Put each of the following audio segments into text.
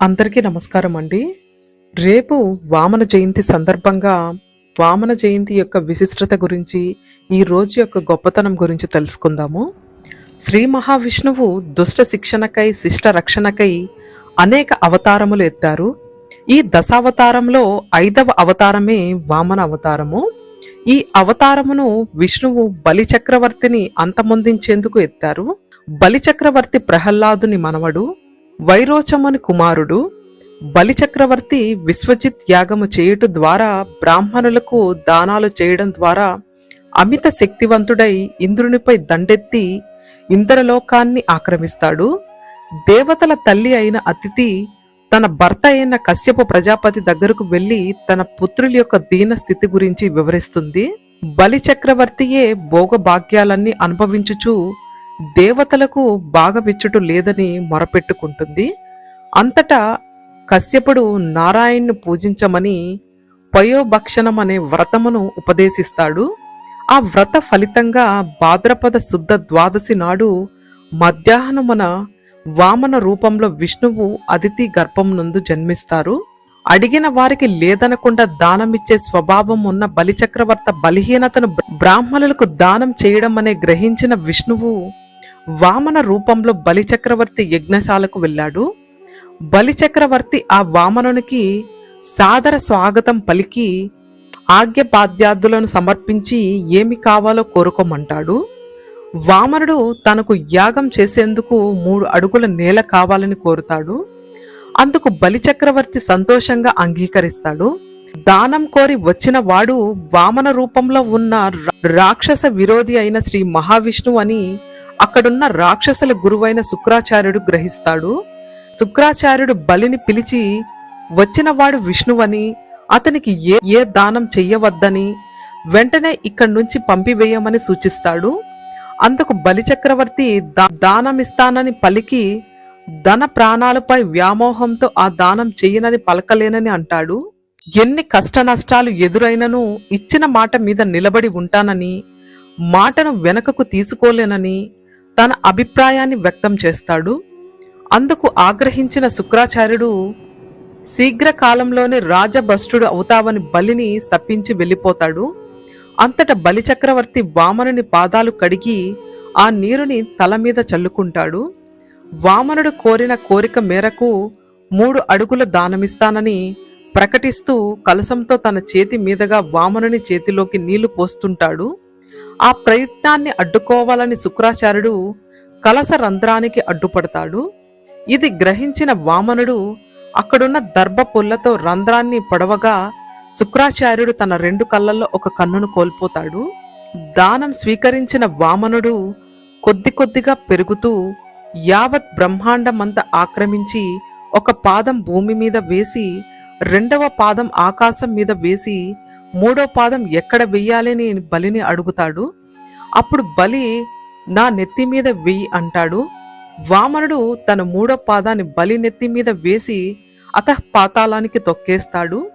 అందరికీ నమస్కారం అండి. రేపు వామన జయంతి సందర్భంగా వామన జయంతి యొక్క విశిష్టత గురించి ఈ రోజు యొక్క గొప్పతనం గురించి తెలుసుకుందాము. శ్రీ మహావిష్ణువు దుష్ట శిక్షణకై శిష్ట రక్షణకై అనేక అవతారములు ఎత్తారు. ఈ దశావతారంలో ఐదవ అవతారమే వామన అవతారము. ఈ అవతారమును విష్ణువు బలి చక్రవర్తిని అంతమొందించేందుకు ఎత్తారు. బలి చక్రవర్తి ప్రహ్లాదుని మనవడు. వైరోచమని కుమారుడు బలిచక్రవర్తి విశ్వజిత్ యాగము చేయుట ద్వారా బ్రాహ్మణులకు దానాలు చేయడం ద్వారా అమిత శక్తివంతుడై ఇంద్రునిపై దండెత్తి ఇంద్రలోకాన్ని ఆక్రమిస్తాడు. దేవతల తల్లి అయిన అతిథి తన భర్త అయిన కశ్యప ప్రజాపతి దగ్గరకు వెళ్ళి తన పుత్రుల యొక్క దీన స్థితి గురించి వివరిస్తుంది. బలి చక్రవర్తియే భోగభాగ్యాలన్నీ అనుభవించుచు దేవతలకు బాగవిచ్చుట లేదని మొరపెట్టుకుంటుంది. అంతటా కశ్యపుడు నారాయణ్ను పూజించమని పయోభక్షణం అనే వ్రతమును ఉపదేశిస్తాడు. ఆ వ్రత ఫలితంగా భాద్రపద శుద్ధ ద్వాదశి నాడు మధ్యాహ్నమున వామన రూపంలో విష్ణువు అదితి గర్భం నందు జన్మిస్తారు. అడిగిన వారికి లేదనకుండా దానమిచ్చే స్వభావం ఉన్న బలిచక్రవర్త బలహీనతను బ్రాహ్మణులకు దానం చేయడం అనే గ్రహించిన విష్ణువు వామన రూపంలో బలిచక్రవర్తి యజ్ఞశాలకు వెళ్ళాడు. బలిచక్రవర్తి ఆ వామనునికి సాదర స్వాగతం పలికి ఆజ్ఞపాద్యాదులను సమర్పించి ఏమి కావాలో కోరుకోమంటాడు. వామనుడు తనకు యాగం చేసేందుకు మూడు అడుగుల నేల కావాలని కోరుతాడు. అందుకు బలిచక్రవర్తి సంతోషంగా అంగీకరిస్తాడు. దానం కోరి వచ్చిన వాడు వామన రూపంలో ఉన్న రాక్షస విరోధి అయిన శ్రీ మహావిష్ణువు అని అక్కడున్న రాక్షసుల గురువైన శుక్రాచార్యుడు గ్రహిస్తాడు. శుక్రాచార్యుడు బలిని పిలిచి వచ్చినవాడు విష్ణువని అతనికి ఏ ఏ దానం చెయ్యవద్దని వెంటనే ఇక్కడి నుంచి పంపివేయమని సూచిస్తాడు. అందుకు బలిచక్రవర్తి దానమిస్తానని పలికి ధన ప్రాణాలపై వ్యామోహంతో ఆ దానం చెయ్యనని పలకలేనని అంటాడు. ఎన్ని కష్ట నష్టాలు ఎదురైనను ఇచ్చిన మాట మీద నిలబడి ఉంటానని మాటను వెనకకు తీసుకోలేనని తన అభిప్రాయాన్ని వ్యక్తం చేస్తాడు. అందుకు ఆగ్రహించిన శుక్రాచార్యుడు శీఘ్రకాలంలోనే రాజభ్రష్టుడు అవుతావని బలిని సప్పించి వెళ్ళిపోతాడు. అంతట బలిచక్రవర్తి వామనుని పాదాలు కడిగి ఆ నీరుని తల మీద చల్లుకుంటాడు. వామనుడు కోరిన కోరిక మేరకు మూడు అడుగుల దానమిస్తానని ప్రకటిస్తూ కలశంతో తన చేతి మీదుగా వామనుని చేతిలోకి నీళ్ళు పోస్తుంటాడు. ఆ ప్రయత్నాన్ని అడ్డుకోవాలని శుక్రాచార్యుడు కలస రంధ్రానికి అడ్డుపడతాడు. ఇది గ్రహించిన వామనుడు అక్కడున్న దర్భ పుల్లతో రంధ్రాన్ని పొడవగా శుక్రాచార్యుడు తన రెండు కళ్ళల్లో ఒక కన్నును కోల్పోతాడు. దానం స్వీకరించిన వామనుడు కొద్ది కొద్దిగా పెరుగుతూ యావత్ బ్రహ్మాండమంతా ఆక్రమించి ఒక పాదం భూమి మీద వేసి రెండవ పాదం ఆకాశం మీద వేసి మూడో పాదం ఎక్కడ వెయ్యాలని బలిని అడుగుతాడు? అప్పుడు బలి నా నెత్తి మీద వెయ్యి అంటాడు. వామనుడు తన మూడో పాదాన్ని బలి నెత్తి మీద వేసి అతః పాతాళానికి తొక్కేస్తాడు.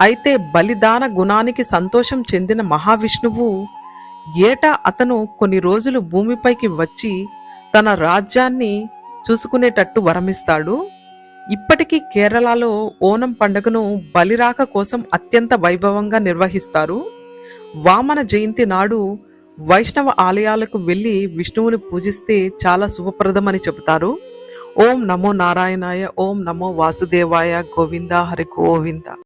అయితే బలిదాన గుణానికి సంతోషం చెందిన మహావిష్ణువు ఏటా అతను కొన్ని రోజులు భూమిపైకి వచ్చి తన రాజ్యాన్ని చూసుకునేటట్టు వరమిస్తాడు. ఇప్పటికీ కేరళలో ఓనం పండుగను బలిరాక కోసం అత్యంత వైభవంగా నిర్వహిస్తారు. వామన జయంతి నాడు వైష్ణవ ఆలయాలకు వెళ్ళి విష్ణువుని పూజిస్తే చాలా శుభప్రదమని చెబుతారు. ఓం నమో నారాయణాయ ఓం నమో వాసుదేవాయ గోవింద హరి గోవింద.